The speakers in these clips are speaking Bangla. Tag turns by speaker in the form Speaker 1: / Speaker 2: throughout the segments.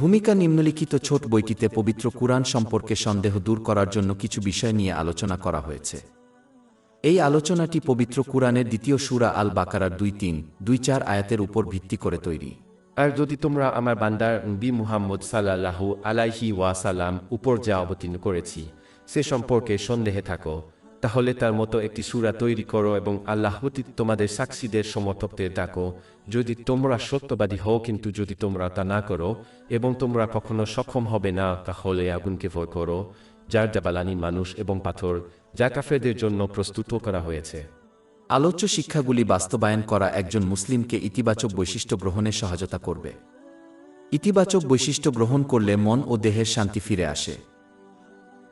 Speaker 1: ভূমিকা নিম্নলিখিত ছোট বইটিতে পবিত্র কুরআন সম্পর্কে সন্দেহ দূর করার জন্য কিছু বিষয় নিয়ে আলোচনা করা হয়েছে। এই আলোচনাটি পবিত্র কুরআনের দ্বিতীয় সুরা আল বাকারার দুই তিন, দুই চার আয়াতের উপর ভিত্তি করে তৈরি।
Speaker 2: আর যদি তোমরা আমার বান্দার বি মুহাম্মদ সাল্লাল্লাহু আলাইহি ওয়াসালাম উপর যা অবতীর্ণ করেছি, সে সম্পর্কে সন্দেহে থাকো। তাহলে তার মতো একটি সূরা তৈরি করো এবং আল্লাহ ব্যতীত তোমাদের সাক্ষীদের সমর্থকদের ডাকো। যদি তোমরা সত্যবাদী হও, কিন্তু যদি তোমরা তা না করো এবং তোমরা কখনো সক্ষম হবে না, তাহলে আগুনকে ভয় করো। যার জাবালানি মানুষ এবং পাথর, যা কাফেরদের জন্য প্রস্তুত করা হয়েছে।
Speaker 1: আলোচ্য শিক্ষাগুলি বাস্তবায়ন করা একজন মুসলিমকে ইতিবাচক বৈশিষ্ট্য গ্রহণে সহায়তা করবে। ইতিবাচক বৈশিষ্ট্য গ্রহণ করলে মন ও দেহের শান্তি ফিরে আসে।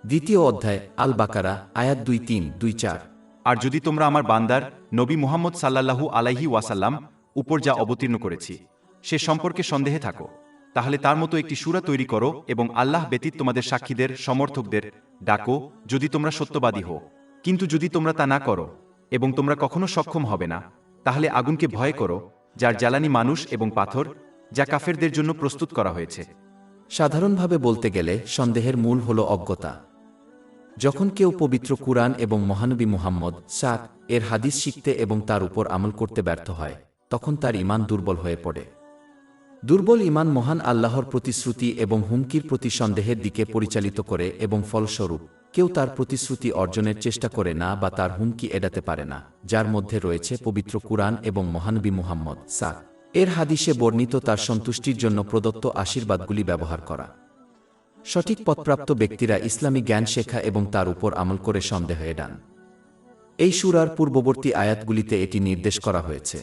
Speaker 1: দ্বিতীয় অধ্যায় আল বাকারা আয়াত দুই তিন দুই চার।
Speaker 3: আর যদি তোমরা আমার বান্দার নবী মুহাম্মদ সাল্লাল্লাহু আলাইহি ওয়াসাল্লাম উপর যা অবতীর্ণ করেছি সে সম্পর্কে সন্দেহে থাকো। তাহলে তার মতো একটি সুরা তৈরি করো এবং আল্লাহ ব্যতীত তোমাদের সাক্ষীদের সমর্থকদের ডাকো যদি তোমরা সত্যবাদী হও। কিন্তু যদি তোমরা তা না করো এবং তোমরা কখনো সক্ষম হবে না তাহলে আগুনকে ভয় করো যার জ্বালানি মানুষ এবং পাথর যা কাফেরদের জন্য প্রস্তুত করা হয়েছে।
Speaker 1: সাধারণভাবে বলতে গেলে সন্দেহের মূল হল অজ্ঞতা। যখন কেউ পবিত্র কুরআন এবং মহানবী মুহাম্মদ সাক এর হাদিস শিখতে এবং তার উপর আমল করতে ব্যর্থ হয়, তখন তার ইমান দুর্বল হয়ে পড়ে। দুর্বল ইমান মহান আল্লাহর প্রতিশ্রুতি এবং হুমকির প্রতি সন্দেহের দিকে পরিচালিত করে এবং ফলস্বরূপ, কেউ তার প্রতিশ্রুতি অর্জনের চেষ্টা করে না বা তার হুমকি এড়াতে পারে না, যার মধ্যে রয়েছে পবিত্র কুরআন এবং মহানবী মুহাম্মদ সাক এর হাদিসে বর্ণিত তার সন্তুষ্টির জন্য প্রদত্ত আশীর্বাদগুলি ব্যবহার করা। সঠিক পথপ্রাপ্ত ব্যক্তিরা ইসলামী জ্ঞান শেখা এবং তার উপর আমল করে সন্দেহ ডান। এই সুরার পূর্ববর্তী আয়াতগুলিতে এটি নির্দেশ করা হয়েছে।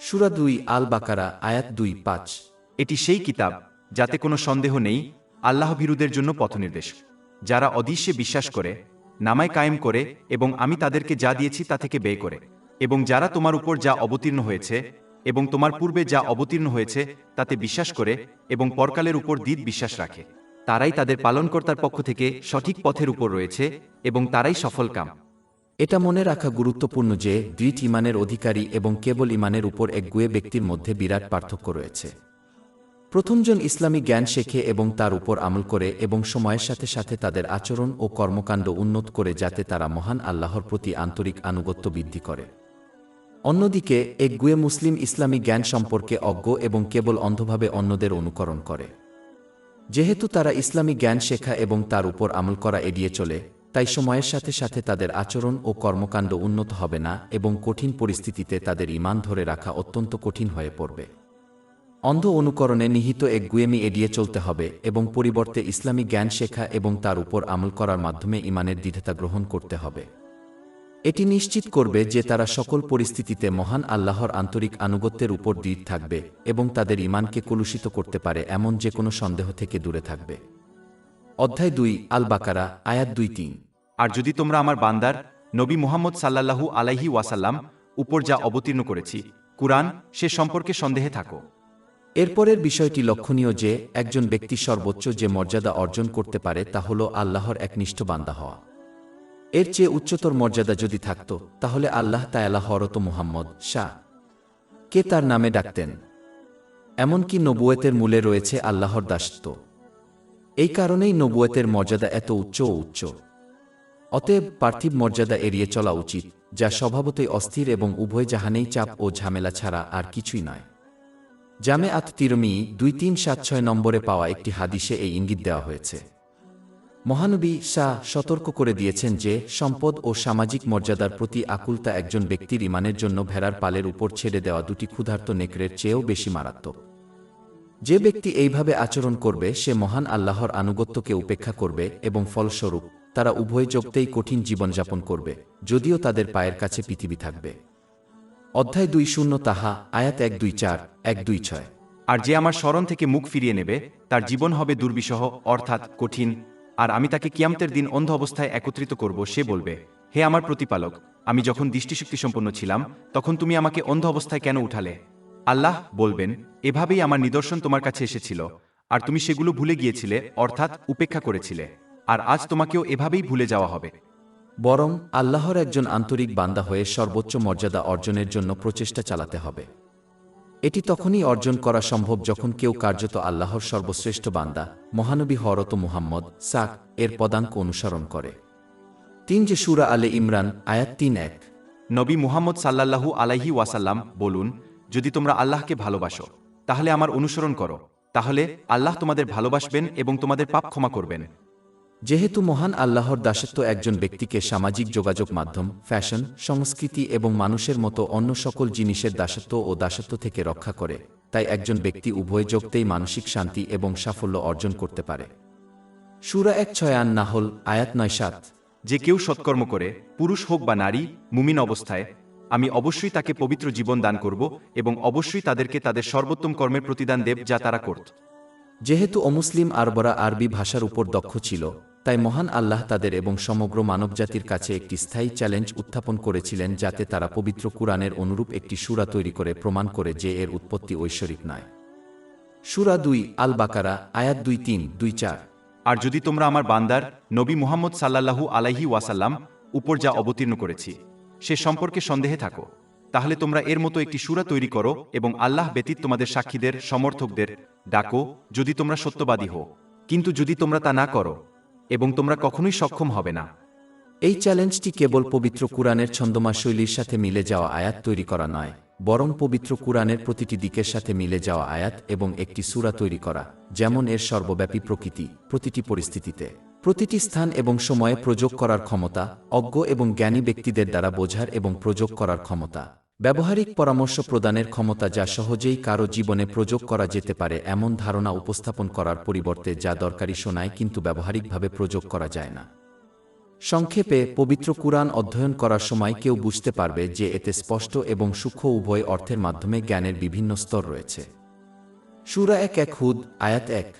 Speaker 1: সুরা দুই আল বাকারা আয়াত দুই, পাঁচ।
Speaker 3: এটি সেই কিতাব যাতে কোনো সন্দেহ নেই, আল্লাহ ভীরুদের জন্য পথনির্দেশ। যারা অদৃশ্যে বিশ্বাস করে, নামায় কায়েম করে এবং আমি তাদেরকে যা দিয়েছি তা থেকে ব্যয় করে। এবং যারা তোমার উপর যা অবতীর্ণ হয়েছে এবং তোমার পূর্বে যা অবতীর্ণ হয়েছে তাতে বিশ্বাস করে এবং পরকালের উপর দৃঢ় বিশ্বাস রাখে। তারাই তাদের পালনকর্তার পক্ষ থেকে সঠিক পথের উপর রয়েছে এবং তারাই সফল কাম।
Speaker 1: এটা মনে রাখা গুরুত্বপূর্ণ যে দৃঢ় ইমানের অধিকারী এবং কেবল ইমানের উপর একগুয়ে ব্যক্তির মধ্যে বিরাট পার্থক্য রয়েছে। প্রথমজন ইসলামী জ্ঞান শেখে এবং তার উপর আমল করে এবং সময়ের সাথে সাথে তাদের আচরণ ও কর্মকাণ্ড উন্নত করে যাতে তারা মহান আল্লাহর প্রতি আন্তরিক আনুগত্য বৃদ্ধি করে। অন্যদিকে একগুয়ে মুসলিম ইসলামী জ্ঞান সম্পর্কে অজ্ঞ এবং কেবল অন্ধভাবে অন্যদের অনুকরণ করে। যেহেতু তারা ইসলামী জ্ঞান শেখা এবং তার উপর আমল করা এড়িয়ে চলে, তাই সময়ের সাথে সাথে তাদের আচরণ ও কর্মকাণ্ড উন্নত হবে না এবং কঠিন পরিস্থিতিতে তাদের ইমান ধরে রাখা অত্যন্ত কঠিন হয়ে পড়বে। অন্ধ অনুকরণে নিহিত এক গুয়েমি এড়িয়ে চলতে হবে এবং পরিবর্তে ইসলামী জ্ঞান শেখা এবং তার উপর আমল করার মাধ্যমে ইমানের দৃঢ়তা গ্রহণ করতে হবে। এটি নিশ্চিত করবে যে তারা সকল পরিস্থিতিতে মহান আল্লাহর আন্তরিক আনুগত্যের উপর দৃঢ় থাকবে এবং তাদের ইমানকে কলুষিত করতে পারে এমন যে কোনো সন্দেহ থেকে দূরে থাকবে। অধ্যায় দুই আল বাকারা আয়াত দুই তিন।
Speaker 3: আর যদি তোমরা আমার বান্দার নবী মুহাম্মদ সাল্লাল্লাহু আলাইহি ওয়াসাল্লাম উপর যা অবতীর্ণ করেছি কুরআন সে সম্পর্কে সন্দেহে থাকো।
Speaker 1: এরপরের বিষয়টি লক্ষণীয় যে একজন ব্যক্তি সর্বোচ্চ যে মর্যাদা অর্জন করতে পারে তা হল আল্লাহর একনিষ্ঠ বান্দা হওয়া। এর চেয়ে উচ্চতর মর্যাদা যদি থাকত, তাহলে আল্লাহ তায়ালা হরত মুহাম্মদ শাহ কে তার নামে ডাকতেন। এমনকি নবুয়েতের মূলে রয়েছে আল্লাহর দাসত্ব। এই কারণেই নবুয়েতের মর্যাদা এত উচ্চ ও উচ্চ। অতএব পার্থিব মর্যাদা এড়িয়ে চলা উচিত, যা স্বভাবতই অস্থির এবং উভয় জাহানেই চাপ ও ঝামেলা ছাড়া আর কিছুই নয়। জামে আত তিরমি দুই তিন সাত ছয় নম্বরে পাওয়া একটি হাদিসে এই ইঙ্গিত দেওয়া হয়েছে। মহানবী শাহ সতর্ক করে দিয়েছেন যে, সম্পদ ও সামাজিক মর্যাদার প্রতি আকুলতা একজন ব্যক্তির ইমানের জন্য ভেড়ার পালের উপর ছেড়ে দেওয়া দুটি ক্ষুধার্ত নেকড়ের চেয়েও বেশি মারাত্মক। যে ব্যক্তি এইভাবে আচরণ করবে, সে মহান আল্লাহর আনুগত্যকে উপেক্ষা করবে এবং ফলস্বরূপ তারা উভয় যোগতেই কঠিন জীবনযাপন করবে, যদিও তাদের পায়ের কাছে পৃথিবী থাকবে। অধ্যায় দুই শূন্য তাহা, আয়াত এক দুই চার, এক দুই ছয়।
Speaker 3: আর যে আমার স্মরণ থেকে মুখ ফিরিয়ে নেবে, তার জীবন হবে দুর্বিষহ, অর্থাৎ কঠিন আর আমি তাকে কিয়ামতের দিন অন্ধ অবস্থায় একত্রিত করব, সে বলবে, হে আমার প্রতিপালক, আমি যখন দৃষ্টিশক্তি সম্পন্ন ছিলাম, তখন তুমি আমাকে অন্ধ অবস্থায় কেন উঠালে? আল্লাহ বলবেন, এভাবেই আমার নিদর্শন তোমার কাছে এসেছিল, আর তুমি সেগুলো ভুলে গিয়েছিলে, অর্থাৎ উপেক্ষা করেছিলে, আর আজ তোমাকেও এভাবেই ভুলে যাওয়া হবে।
Speaker 1: বরং আল্লাহর একজন আন্তরিক বান্দা হয়ে সর্বোচ্চ মর্যাদা অর্জনের জন্য প্রচেষ্টা চালাতে হবে। এটি তখনই অর্জন করা সম্ভব যখন কেউ কার্যত আল্লাহর সর্বশ্রেষ্ঠ বান্দা, মহানবী হরত মুহাম্মদ সাক এর পদাঙ্ক অনুসরণ করে। তিন যে সুরা আলে ইমরান, আয়াত তিন এক।
Speaker 3: নবী মুহাম্মদ সাল্লাল্লাহু আলাইহি ওয়াসাল্লাম বলুন, যদি তোমরা আল্লাহকে ভালোবাসো, তাহলে আমার অনুসরণ করো। তাহলে আল্লাহ তোমাদের ভালোবাসবেন এবং তোমাদের পাপ ক্ষমা করবেন।
Speaker 1: যেহেতু মহান আল্লাহর দাসত্ব একজন ব্যক্তিকে সামাজিক যোগাযোগ মাধ্যম ফ্যাশন সংস্কৃতি এবং মানুষের মতো অন্য সকল জিনিসের দাসত্ব ও দাসত্ব থেকে রক্ষা করে তাই একজন ব্যক্তি উভয় যোগতেই মানসিক শান্তি এবং সাফল্য অর্জন করতে পারে। সুরা এক ছয়ান না হল আয়াত নয় সাত।
Speaker 3: যে কেউ সৎকর্ম করে পুরুষ হোক বা নারী মুমিন অবস্থায় আমি অবশ্যই তাকে পবিত্র জীবন দান করব এবং অবশ্যই তাদেরকে তাদের সর্বোত্তম কর্মের প্রতিদান দেব যা তারা করত।
Speaker 1: যেহেতু অমুসলিম আরবরা আরবি ভাষার উপর দক্ষ ছিল তাই মহান আল্লাহ তাদের এবং সমগ্র মানবজাতির কাছে একটি স্থায়ী চ্যালেঞ্জ উত্থাপন করেছিলেন যাতে তারা পবিত্র কুরআনের অনুরূপ একটি সুরা তৈরি করে প্রমাণ করে যে এর উৎপত্তি ঐশ্বরিক নয়। সুরা দুই আল বাকারা আয়াত দুই, তিন, দুই, চার।
Speaker 3: আর যদি তোমরা আমার বান্দার নবী মুহাম্মদ সাল্লাল্লাহু আলাইহি ওয়াসাল্লাম উপর যা অবতীর্ণ করেছি, সে সম্পর্কে সন্দেহে থাকো। তাহলে তোমরা এর মতো একটি সুরা তৈরি করো এবং আল্লাহ ব্যতীত তোমাদের সাক্ষীদের, সমর্থকদের ডাকো যদি তোমরা সত্যবাদী হও। কিন্তু যদি তোমরা তা না করো এবং তোমরা কখনোই সক্ষম হবে না।
Speaker 1: এই চ্যালেঞ্জটি কেবল পবিত্র কুরআনের ছন্দমা শৈলীর সাথে মিলে যাওয়া আয়াত তৈরি করা নয়, বরং পবিত্র কুরআনের প্রতিটি দিকের সাথে মিলে যাওয়া আয়াত এবং একটি সূরা তৈরি করা, যেমন এর সর্বব্যাপী প্রকৃতি, প্রতিটি পরিস্থিতিতে। প্রতিটি স্থান এবং সময়ে প্রযোগ করার ক্ষমতা, অজ্ঞ এবং জ্ঞানী ব্যক্তিদের দ্বারা বোঝার এবং প্রযোগ করার ক্ষমতা। ব্যবহারিক পরামর্শ প্রদানের ক্ষমতা যা সহজেই কারও জীবনে প্রযোগ করা যেতে পারে এমন ধারণা উপস্থাপন করার পরিবর্তে যা দরকারি শোনায় কিন্তু ব্যবহারিকভাবে প্রযোগ করা যায় না। সংক্ষেপে, পবিত্র কুরআন অধ্যয়ন করার সময় কেউ বুঝতে পারবে যে এতে স্পষ্ট এবং সূক্ষ্ম উভয় অর্থের মাধ্যমে জ্ঞানের বিভিন্ন স্তর রয়েছে। সুরা এক এক হুদ, আয়াত এক।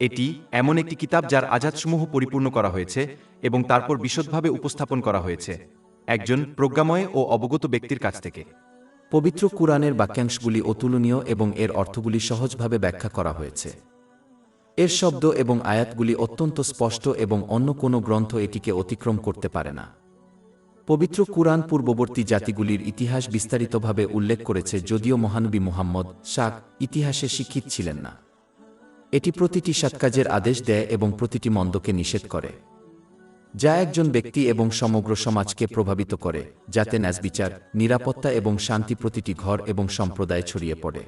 Speaker 3: এটি এমন একটি কিতাব যার আজাদসমূহ পরিপূর্ণ করা হয়েছে এবং তারপর বিশদভাবে উপস্থাপন করা হয়েছে। একজন প্রজ্ঞাময় ও অবগত ব্যক্তির কাছ থেকে।
Speaker 1: পবিত্র কুরআনের বাক্যাংশগুলি অতুলনীয় এবং এর অর্থগুলি সহজভাবে ব্যাখ্যা করা হয়েছে। এর শব্দ এবং আয়াতগুলি অত্যন্ত স্পষ্ট এবং অন্য কোনো গ্রন্থ এটিকে অতিক্রম করতে পারে না। পবিত্র কুরআন পূর্ববর্তী জাতিগুলির ইতিহাস বিস্তারিতভাবে উল্লেখ করেছে যদিও মহানবী মুহাম্মদ শাক ইতিহাসে শিক্ষিত ছিলেন না। এটি প্রতিটি সৎকাজের আদেশ দেয় এবং প্রতিটি মন্দকে নিষেধ করে। যা একজন ব্যক্তি এবং সমগ্র সমাজকে প্রভাবিত করে, যাতে ন্যাসবিচার নিরাপত্তা এবং শান্তি প্রতিটি ঘর এবং সম্প্রদায় ছড়িয়ে পড়ে।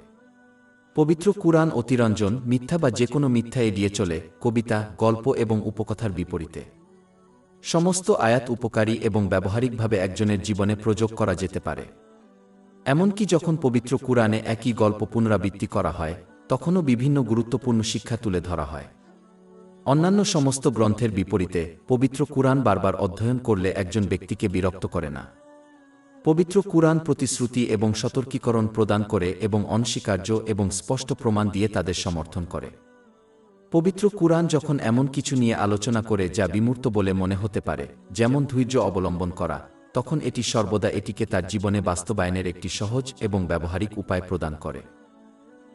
Speaker 1: পবিত্র কুরআন অতিরঞ্জন মিথ্যা বা যে কোনো মিথ্যা এড়িয়ে চলে কবিতা, গল্প এবং উপকথার বিপরীতে। সমস্ত আয়াত উপকারী এবং ব্যবহারিকভাবে একজনের জীবনে প্রযোগ করা যেতে পারে। এমনকি যখন পবিত্র কুরআনে একই গল্প পুনরাবৃত্তি করা হয়, তখনও বিভিন্ন গুরুত্বপূর্ণ শিক্ষা তুলে ধরা হয়। অন্যান্য সমস্ত গ্রন্থের বিপরীতে পবিত্র কুরআন বারবার অধ্যয়ন করলে একজন ব্যক্তিকে বিরক্ত করে না। পবিত্র কুরআন প্রতিশ্রুতি এবং সতর্কীকরণ প্রদান করে এবং অনস্বীকার্য এবং স্পষ্ট প্রমাণ দিয়ে তাদের সমর্থন করে। পবিত্র কুরআন যখন এমন কিছু নিয়ে আলোচনা করে যা বিমূর্ত বলে মনে হতে পারে, যেমন ধৈর্য অবলম্বন করা, তখন এটি সর্বদা এটিকে তার জীবনে বাস্তবায়নের একটি সহজ এবং ব্যবহারিক উপায় প্রদান করে।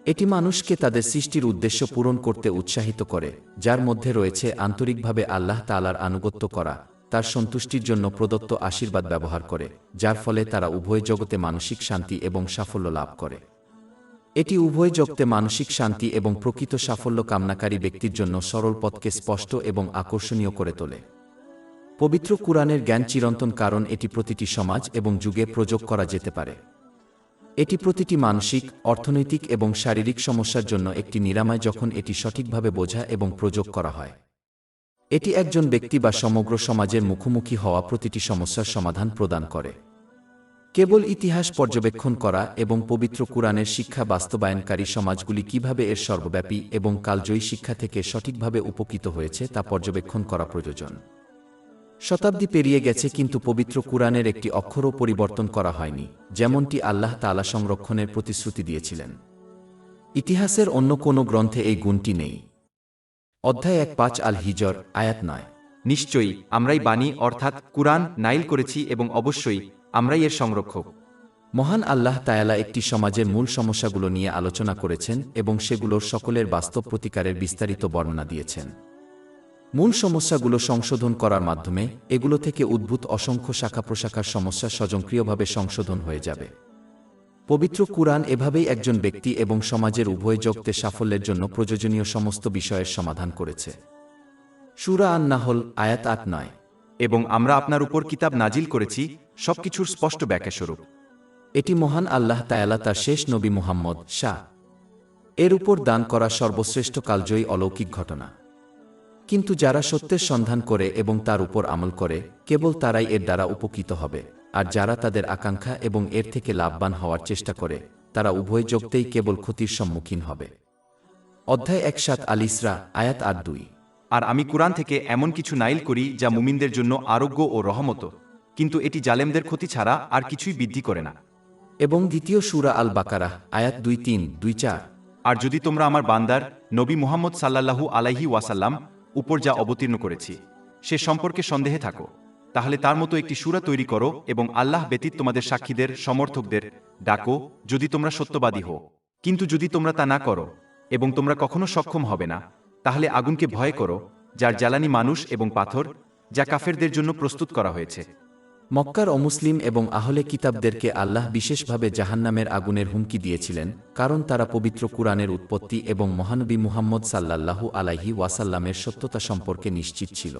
Speaker 1: এটি মানুষকে তাদের সৃষ্টির উদ্দেশ্য পূরণ করতে উৎসাহিত করে, যার মধ্যে রয়েছে আন্তরিকভাবে আল্লাহ তালার আনুগত্য করা, তার সন্তুষ্টির জন্য প্রদত্ত আশীর্বাদ ব্যবহার করে, যার ফলে তারা উভয় জগতে মানসিক শান্তি এবং সাফল্য লাভ করে। এটি উভয় জগতে মানসিক শান্তি এবং প্রকৃত সাফল্য কামনাকারী ব্যক্তির জন্য সরল পথকে স্পষ্ট এবং আকর্ষণীয় করে তোলে। পবিত্র কুরআনের জ্ঞান চিরন্তন কারণ এটি প্রতিটি সমাজ এবং যুগে প্রযোগ করা যেতে পারে। এটি প্রতিটি মানসিক, অর্থনৈতিক এবং শারীরিক সমস্যার জন্য একটি নিরাময় যখন এটি সঠিকভাবে বোঝা এবং প্রযোগ করা হয়। এটি একজন ব্যক্তি বা সমগ্র সমাজের মুখোমুখি হওয়া প্রতিটি সমস্যার সমাধান প্রদান করে। কেবল ইতিহাস পর্যবেক্ষণ করা এবং পবিত্র কুরআনের শিক্ষা বাস্তবায়নকারী সমাজগুলি কীভাবে এর সর্বব্যাপী এবং কালজয়ী শিক্ষা থেকে সঠিকভাবে উপকৃত হয়েছে তা পর্যবেক্ষণ করা প্রয়োজন। শতাব্দী পেরিয়ে গেছে কিন্তু পবিত্র কুরআনের একটি অক্ষরও পরিবর্তন করা হয়নি, যেমনটি আল্লাহ তালা সংরক্ষণের প্রতিশ্রুতি দিয়েছিলেন। ইতিহাসের অন্য কোনো গ্রন্থে এই গুণটি নেই। অধ্যায় এক পাঁচ আল হিজর আয়াত নয়।
Speaker 3: নিশ্চয়ই আমরাই বাণী, অর্থাৎ কুরআন নাইল করেছি এবং অবশ্যই আমরাই এর সংরক্ষক।
Speaker 1: মহান আল্লাহ তায়ালা একটি সমাজের মূল সমস্যাগুলো নিয়ে আলোচনা করেছেন এবং সেগুলোর সকলের বাস্তব প্রতিকারের বিস্তারিত বর্ণনা দিয়েছেন। মূল সমস্যাগুলো সংশোধন করার মাধ্যমে এগুলো থেকে উদ্ভূত অসংখ্য শাখা প্রশাখার সমস্যা স্বয়ংক্রিয়ভাবে সংশোধন হয়ে যাবে। পবিত্র কুরআন এভাবেই একজন ব্যক্তি এবং সমাজের উভয় জগতে সাফল্যের জন্য প্রয়োজনীয় সমস্ত বিষয়ের সমাধান করেছে। সুরা আন নাহল আয়াত আট নয়।
Speaker 3: এবং আমরা আপনার উপর কিতাব নাজিল করেছি সবকিছুর স্পষ্ট ব্যাখ্যাস্বরূপ।
Speaker 1: এটি মহান আল্লাহ তায়ালা তার শেষ নবী মুহাম্মদ শাহ। এর উপর দান করা সর্বশ্রেষ্ঠ কালজয়ী অলৌকিক ঘটনা। কিন্তু যারা সত্যের সন্ধান করে এবং তার উপর আমল করে কেবল তারাই এর দ্বারা উপকৃত হবে। আর যারা তাদের আকাঙ্ক্ষা এবং এর থেকে লাভবান হওয়ার চেষ্টা করে তারা উভয় যোগতেই কেবল ক্ষতির সম্মুখীন হবে। অধ্যায় একসাত আলিসরা আয়াত আর দুই।
Speaker 3: আর আমি কুরআন থেকে এমন কিছু নাইল করি যা মুমিনদের জন্য আরোগ্য ও রহমত। কিন্তু এটি জালেমদের ক্ষতি ছাড়া আর কিছুই বৃদ্ধি করে না।
Speaker 1: এবং দ্বিতীয় সুরা আল বাকারা আয়াত দুই তিন দুই চার।
Speaker 3: আর যদি তোমরা আমার বান্দার নবী মুহাম্মদ সাল্লাল্লাহু আলাইহি ওয়াসাল্লাম উপর যা অবতীর্ণ করেছি, সে সম্পর্কে সন্দেহে থাকো। তাহলে তার মতো একটি সুরা তৈরি করো এবং আল্লাহ ব্যতীত তোমাদের সাক্ষীদের, সমর্থকদের ডাকো যদি তোমরা সত্যবাদী হো কিন্তু যদি তোমরা তা না করো এবং তোমরা কখনো সক্ষম হবে না, তাহলে আগুনকে ভয় করো, যার জ্বালানি মানুষ এবং পাথর, যা কাফেরদের জন্য প্রস্তুত করা হয়েছে।
Speaker 1: মক্কার অমুসলিম এবং আহলে কিতাবদেরকে আল্লাহ বিশেষভাবে জাহান্নামের আগুনের হুমকি দিয়েছিলেন, কারণ তারা পবিত্র কুরআনের উৎপত্তি এবং মহানবী মুহাম্মদ সাল্লাল্লাহু আলাইহি ওয়াসাল্লামের সত্যতা সম্পর্কে নিশ্চিত ছিল।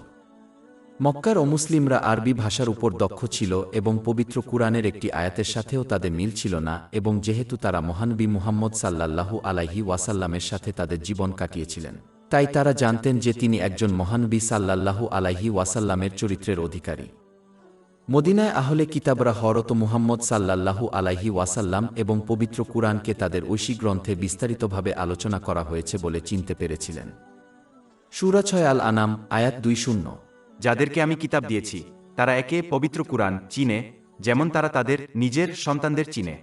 Speaker 1: মক্কার অমুসলিমরা আরবি ভাষার উপর দক্ষ ছিল এবং পবিত্র কুরআনের একটি আয়াতের সাথেও তাদের মিল ছিল না এবং যেহেতু তারা মহানবী মুহাম্মদ সাল্লাল্লাহু আলাইহি ওয়াসাল্লামের সাথে তাদের জীবন কাটিয়েছিলেন, তাই তারা জানতেন যে তিনি একজন মহানবী সাল্লাল্লাহু আলাইহি ওয়াসাল্লামের চরিত্রের অধিকারী। মদিনায় আহলে কিতাবরা হরত মুহাম্মদ সাল্লাল্লাহু আলাইহি ওয়াসাল্লাম এবং পবিত্র কুরআনকে তাদের ঐশী গ্রন্থে বিস্তারিতভাবে আলোচনা করা হয়েছে বলে চিনতে পেরেছিলেন। সুরাছয় আল আনাম আয়াত দুই শূন্য।
Speaker 3: যাদেরকে আমি কিতাব দিয়েছি তারা একে পবিত্র কুরআন চিনে যেমন তারা তাদের নিজের সন্তানদের চিনে।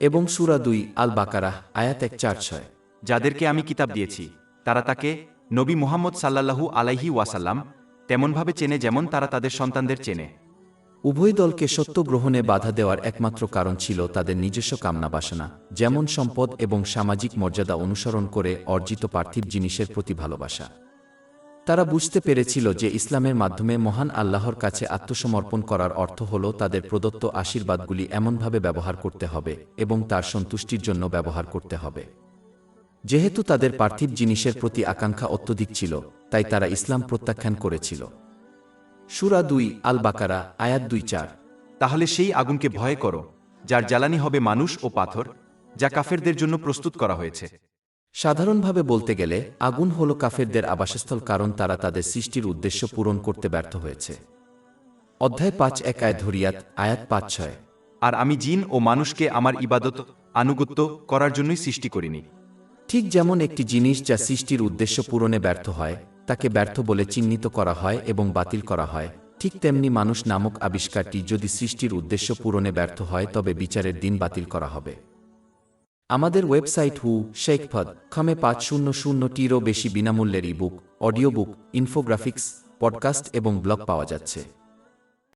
Speaker 1: এবং সুরা দুই আল বাকারাহ আয়াত এক চার ছয়।
Speaker 3: যাদেরকে আমি কিতাব দিয়েছি তারা তাকে নবী মুহাম্মদ সাল্লাল্লাহু আলাইহি ওয়াসাল্লাম তেমনভাবে চেনে যেমন তারা তাদের সন্তানদের চেনে।
Speaker 1: উভয় দলকে সত্য গ্রহণে বাধা দেওয়ার একমাত্র কারণ ছিল তাদের নিজস্ব কামনা বাসনা, যেমন সম্পদ এবং সামাজিক মর্যাদা অনুসরণ করে অর্জিত পার্থিব জিনিসের প্রতি ভালোবাসা। তারা বুঝতে পেরেছিল যে ইসলামের মাধ্যমে মহান আল্লাহর কাছে আত্মসমর্পণ করার অর্থ হল তাদের প্রদত্ত আশীর্বাদগুলি এমনভাবে ব্যবহার করতে হবে এবং তার সন্তুষ্টির জন্য ব্যবহার করতে হবে। যেহেতু তাদের পার্থিব জিনিসের প্রতি আকাঙ্ক্ষা অত্যধিক ছিল, তাই তারা ইসলাম প্রত্যাখ্যান করেছিল। সুরা দুই আল বাকারা আয়াত দুই, চার।
Speaker 3: তাহলে সেই আগুনকে ভয় করো, যার জ্বালানি হবে মানুষ ও পাথর, যা কাফেরদের জন্য প্রস্তুত করা হয়েছে।
Speaker 1: সাধারণভাবে বলতে গেলে, আগুন হল কাফেরদের আবাসস্থল কারণ তারা তাদের সৃষ্টির উদ্দেশ্য পূরণ করতে ব্যর্থ হয়েছে। অধ্যায় পাঁচ, এক আয় ধরিয়াত, আয়াত পাঁচ, ছয়।
Speaker 3: আর আমি জিন ও মানুষকে আমার ইবাদত, আনুগত্য করার জন্যই সৃষ্টি করিনি।
Speaker 1: ঠিক যেমন একটি জিনিস যা সৃষ্টির উদ্দেশ্য পূরণে ব্যর্থ হয় তাকে ব্যর্থ বলে চিহ্নিত করা হয় এবং বাতিল করা হয়। ঠিক তেমনি মানুষ নামক আবিষ্কারটি যদি সৃষ্টির উদ্দেশ্য পূরণে ব্যর্থ হয়, তবে বিচারের দিন বাতিল করা হবে। আমাদের ওয়েবসাইট হু শেখফদ খমে পাঁচ শূন্য শূন্যটিরও বেশি বিনামূল্যের ebook, audio book, infographics, podcast এবং ব্লগ পাওয়া যাচ্ছে।